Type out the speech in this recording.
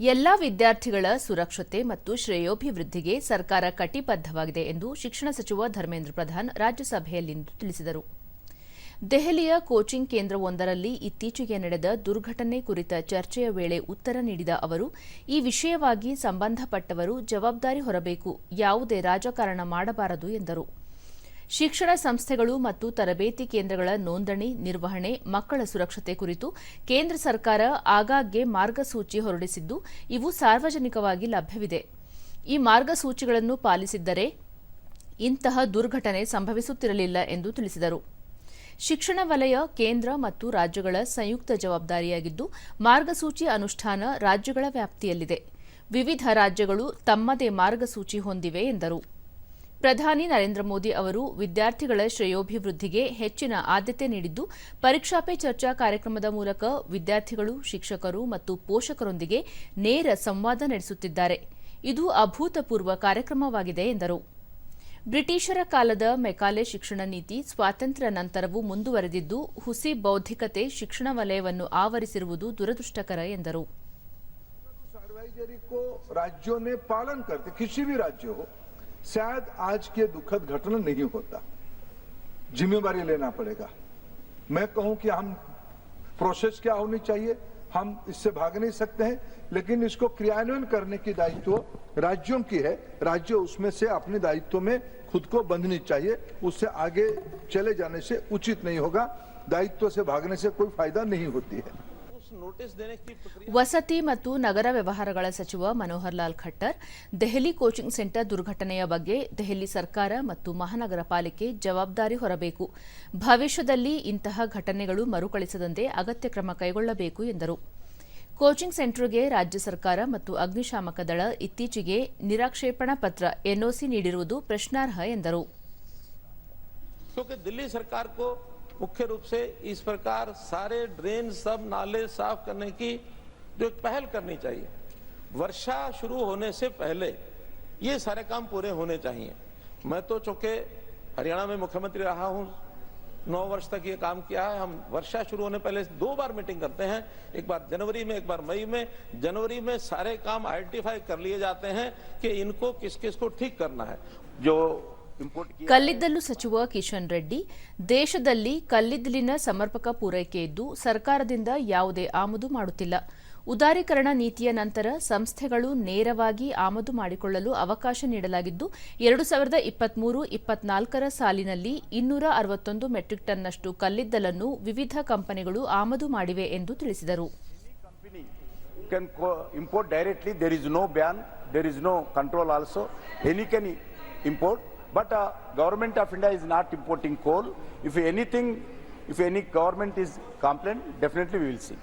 ಎಲ್ಲಾ ವಿದ್ಯಾರ್ಥಿಗಳ ಸುರಕ್ಷತೆ ಮತ್ತು ಶ್ರೇಯೋಭಿವೃದ್ಧಿಗೆ ಸರ್ಕಾರ ಕಟಿಬದ್ಧವಾಗಿದೆ ಎಂದು ಶಿಕ್ಷಣ ಸಚಿವ ಧರ್ಮೇಂದ್ರ ಪ್ರಧಾನ್ ರಾಜ್ಯಸಭೆಯಲ್ಲಿಂದು ತಿಳಿಸಿದರು. ದೆಹಲಿಯ ಕೋಚಿಂಗ್ ಕೇಂದ್ರವೊಂದರಲ್ಲಿ ಇತ್ತೀಚೆಗೆ ನಡೆದ ದುರ್ಘಟನೆ ಕುರಿತ ಚರ್ಚೆಯ ವೇಳೆ ಉತ್ತರ ನೀಡಿದ ಅವರು, ಈ ವಿಷಯವಾಗಿ ಸಂಬಂಧಪಟ್ಟವರು ಜವಾಬ್ದಾರಿ ಹೊರಬೇಕು, ಯಾವುದೇ ರಾಜಕಾರಣ ಮಾಡಬಾರದು ಎಂದರು. ಶಿಕ್ಷಣ ಸಂಸ್ಥೆಗಳು ಮತ್ತು ತರಬೇತಿ ಕೇಂದ್ರಗಳ ನೋಂದಣಿ, ನಿರ್ವಹಣೆ, ಮಕ್ಕಳ ಸುರಕ್ಷತೆ ಕುರಿತು ಕೇಂದ್ರ ಸರ್ಕಾರ ಆಗಾಗ್ಗೆ ಮಾರ್ಗಸೂಚಿ ಹೊರಡಿಸಿದ್ದು ಇವು ಸಾರ್ವಜನಿಕವಾಗಿ ಲಭ್ಯವಿದೆ. ಈ ಮಾರ್ಗಸೂಚಿಗಳನ್ನು ಪಾಲಿಸಿದ್ದರೆ ಇಂತಹ ದುರ್ಘಟನೆ ಸಂಭವಿಸುತ್ತಿರಲಿಲ್ಲ ಎಂದು ತಿಳಿಸಿದರು. ಶಿಕ್ಷಣ ವಲಯ, ಕೇಂದ್ರ ಮತ್ತು ರಾಜ್ಯಗಳ ಸಂಯುಕ್ತ ಜವಾಬ್ದಾರಿಯಾಗಿದ್ದು ಮಾರ್ಗಸೂಚಿ ಅನುಷ್ಠಾನ ರಾಜ್ಯಗಳ ವ್ಯಾಪ್ತಿಯಲ್ಲಿದೆ. ವಿವಿಧ ರಾಜ್ಯಗಳು ತಮ್ಮದೇ ಮಾರ್ಗಸೂಚಿ ಹೊಂದಿವೆ ಎಂದರು. ಪ್ರಧಾನಿ ನರೇಂದ್ರ ಮೋದಿ ಅವರು ವಿದ್ಯಾರ್ಥಿಗಳ ಶ್ರೇಯೋಭಿವೃದ್ಧಿಗೆ ಹೆಚ್ಚಿನ ಆದ್ಯತೆ ನೀಡಿದ್ದು, ಪರೀಕ್ಷಾ ಪೇ ಚರ್ಚಾ ಕಾರ್ಯಕ್ರಮದ ಮೂಲಕ ವಿದ್ಯಾರ್ಥಿಗಳು, ಶಿಕ್ಷಕರು ಮತ್ತು ಪೋಷಕರೊಂದಿಗೆ ನೇರ ಸಂವಾದ ನಡೆಸುತ್ತಿದ್ದಾರೆ. ಇದು ಅಭೂತಪೂರ್ವ ಕಾರ್ಯಕ್ರಮವಾಗಿದೆ, ಎಂದರು. ಬ್ರಿಟಿಷರ ಕಾಲದ ಮೆಕಾಲೆ ಶಿಕ್ಷಣ ನೀತಿ ಸ್ವಾತಂತ್ರ್ಯ ನಂತರವೂ ಮುಂದುವರೆದಿದ್ದು, ಹುಸಿ ಬೌದ್ಧಿಕತೆ ಶಿಕ್ಷಣ ವಲಯವನ್ನು ಆವರಿಸಿರುವುದು ದುರದೃಷ್ಟಕರ, ಎಂದರು. शायद आज के दुखद घटना नहीं होता। जिम्मेवारी लेना पड़ेगा। मैं कहूँ कि हम प्रोसेस क्या होनी चाहिए, हम इससे भाग नहीं सकते हैं, लेकिन इसको क्रियान्वयन करने की दायित्व राज्यों की है। राज्य उसमें से अपने दायित्व में खुद को बंधनी चाहिए। उससे आगे चले जाने से उचित नहीं होगा। दायित्व से भागने से कोई फ़ायदा नहीं होती है। ವಸತಿ ಮತ್ತು ನಗರ ವ್ಯವಹಾರಗಳ ಸಚಿವ ಮನೋಹರ್ ಲಾಲ್ ಖಟ್ಟರ್ ದೆಹಲಿ ಕೋಚಿಂಗ್ ಸೆಂಟರ್ ದುರ್ಘಟನೆಯ ಬಗ್ಗೆ ದೆಹಲಿ ಸರ್ಕಾರ ಮತ್ತು ಮಹಾನಗರ ಪಾಲಿಕೆ ಜವಾಬ್ದಾರಿ ಹೊರಬೇಕು. ಭವಿಷ್ಯದಲ್ಲಿ ಇಂತಹ ಘಟನೆಗಳು ಮರುಕಳಿಸದಂತೆ ಅಗತ್ಯ ಕ್ರಮ ಕೈಗೊಳ್ಳಬೇಕು ಎಂದರು. ಕೋಚಿಂಗ್ ಸೆಂಟರ್ಗೆ ರಾಜ್ಯ ಸರ್ಕಾರ ಮತ್ತು ಅಗ್ನಿಶಾಮಕ ದಳ ಇತ್ತೀಚೆಗೆ ನಿರಾಕ್ಷೇಪಣಾ ಪತ್ರ ಎನ್ಒಸಿ ನೀಡಿರುವುದು ಪ್ರಶ್ನಾರ್ಹ ಎಂದರು. मुख्य रूप से इस प्रकार सारे ड्रेन सब नाले साफ़ करने की जो एक पहल करनी चाहिए। वर्षा शुरू होने से पहले ये सारे काम पूरे होने चाहिए। मैं तो चूँकि हरियाणा में मुख्यमंत्री रहा हूँ, नौ वर्ष तक ये काम किया है। हम वर्षा शुरू होने पहले दो बार मीटिंग करते हैं, एक बार जनवरी में, एक बार मई में। जनवरी में सारे काम आइडेंटिफाई कर लिए जाते हैं कि इनको किस किस को ठीक करना है। जो ಕಲ್ಲಿದ್ದಲು ಸಚಿವ ಕಿಶನ್ ರೆಡ್ಡಿ, ದೇಶದಲ್ಲಿ ಕಲ್ಲಿದ್ದಲಿನ ಸಮರ್ಪಕ ಪೂರೈಕೆ ಇದ್ದು ಸರ್ಕಾರದಿಂದ ಯಾವುದೇ ಆಮದು ಮಾಡುತ್ತಿಲ್ಲ ಉದಾರೀಕರಣ ನೀತಿಯ ನಂತರ ಸಂಸ್ಥೆಗಳು ನೇರವಾಗಿ ಆಮದು ಮಾಡಿಕೊಳ್ಳಲು ಅವಕಾಶ ನೀಡಲಾಗಿದ್ದು, ಎರಡು ಸಾವಿರದ ಇಪ್ಪತ್ಮೂರು ಇಪ್ಪತ್ನಾಲ್ಕರ ಸಾಲಿನಲ್ಲಿ ಇನ್ನೂರ ಅರವತ್ತೊಂದು ಮೆಟ್ರಿಕ್ ಟನ್ನಷ್ಟು ಕಲ್ಲಿದ್ದಲನ್ನು ವಿವಿಧ ಕಂಪನಿಗಳು ಆಮದು ಮಾಡಿವೆ ಎಂದು ತಿಳಿಸಿದರು import. There is no ban. There is no control also. Any can import. But uh, government of India is not importing coal. If anything, if any government is complaint, definitely we will see.